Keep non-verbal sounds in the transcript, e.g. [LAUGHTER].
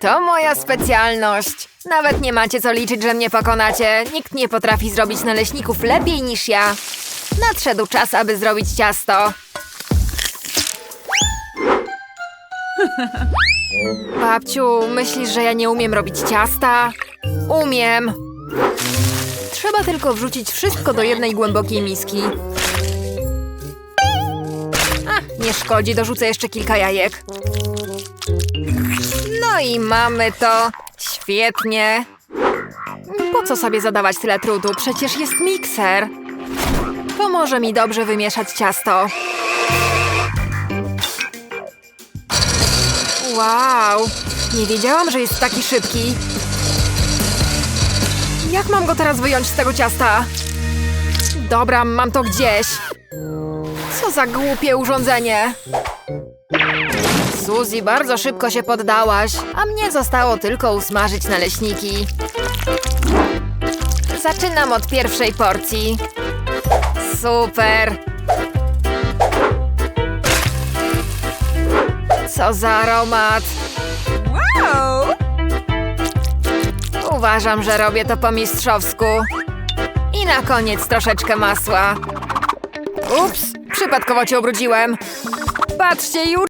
To moja specjalność. Nawet nie macie co liczyć, że mnie pokonacie. Nikt nie potrafi zrobić naleśników lepiej niż ja. Nadszedł czas, aby zrobić ciasto. [LAUGHS] Babciu, myślisz, że ja nie umiem robić ciasta? Umiem. Trzeba tylko wrzucić wszystko do jednej głębokiej miski. A, nie szkodzi, dorzucę jeszcze kilka jajek. I mamy to. Świetnie. Po co sobie zadawać tyle trudu? Przecież jest mikser. Pomoże mi dobrze wymieszać ciasto. Wow! Nie wiedziałam, że jest taki szybki. Jak mam go teraz wyjąć z tego ciasta? Dobra, mam to gdzieś. Co za głupie urządzenie. Suzy, bardzo szybko się poddałaś, a mnie zostało tylko usmażyć naleśniki. Zaczynam od pierwszej porcji. Super! Co za aromat! Uważam, że robię to po mistrzowsku. I na koniec troszeczkę masła. Ups, przypadkowo cię ubrudziłem. Patrzcie, już